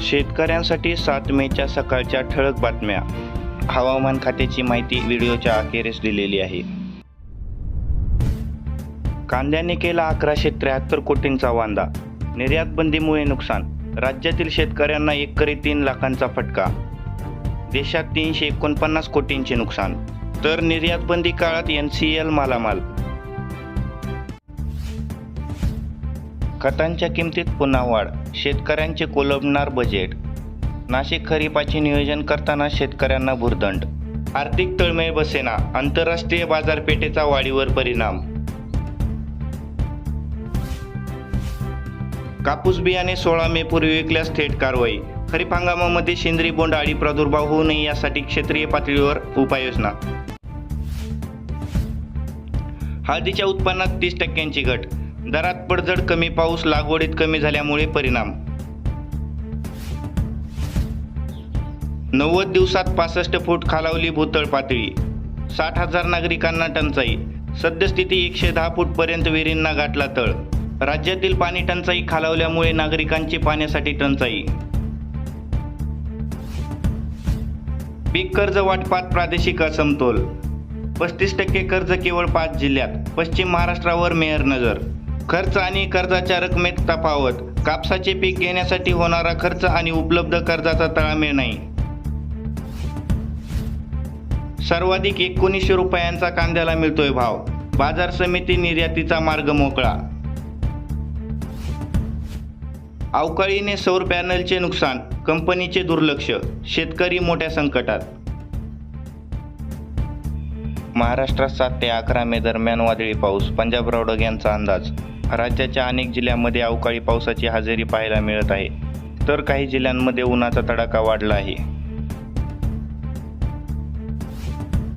शेतकऱ्यांसाठी सात मेच्या सकाळच्या ठळक बातम्या. हवामान खात्याची माहिती व्हिडिओच्या अखेरीस दिलेली आहे. कांद्याने केला अकराशे त्र्याहत्तर कोटींचा वांदा. निर्यात बंदीमुळे नुकसान. राज्यातील शेतकऱ्यांना एकरी तीन लाखांचा फटका. देशात तीनशे एकोणपन्नास कोटींचे नुकसान. तर निर्यात बंदी काळात एन सी एल मालामाल. खतांच्या किमतीत पुन्हा वाढ शेतकऱ्यांचे कोलबणार बजेट. नाशिक खरीपाचे नियोजन करताना शेतकऱ्यांना भुर्दंड. आर्थिक तळमळ बसेना आंतरराष्ट्रीय बाजारपेठेचा वाढीवर परिणाम. कापूस बियाणे सोळा मे पूर्वी विकल्यास थेट कारवाई. खरीप हंगामामध्ये शेंद्री बोंडअळी प्रादुर्भाव होऊ नये यासाठी क्षेत्रीय पातळीवर उपाययोजना. हळदीच्या उत्पन्नात तीस टक्क्यांची घट. दरात पडझड कमी पाऊस लागवडीत कमी झाल्यामुळे परिणाम. नव्वद दिवसात पासष्ट फूट खालावली भूतळ पातळी. साठ हजार नागरिकांना टंचाई. सद्यस्थिती एकशे दहा फूटपर्यंत विहिरींना गाठला तळ. राज्यातील पाणी टंचाई खालावल्यामुळे नागरिकांची पाण्यासाठी टंचाई. पीक कर्ज वाटपात प्रादेशिक असमतोल. पस्तीस टक्के कर्ज केवळ पाच जिल्ह्यात पश्चिम महाराष्ट्रावर मेयर नजर. खर्च आणि कर्जाच्या रकमेत तफावत. कापसाचे पीक घेण्यासाठी होणारा खर्च आणि उपलब्ध कर्जाचा ताळमेळ नाही. सर्वाधिक एकोणीसशे रुपयांचा कांद्याला मिळतोय भाव. बाजार समिती निर्यातीचा मार्ग मोकळा. अवकाळीने सौर पॅनलचे नुकसान कंपनीचे दुर्लक्ष शेतकरी मोठ्या संकटात. महाराष्ट्रात सात ते अकरा मे दरम्यान वादळी पाऊस पंजाब रावडग यांचा अंदाज. राज्याच्या अनेक जिल्ह्यांमध्ये अवकाळी पावसाची हजेरी पाहायला मिळत आहे. तर काही जिल्ह्यांमध्ये उन्हाचा तडाखा वाढला आहे.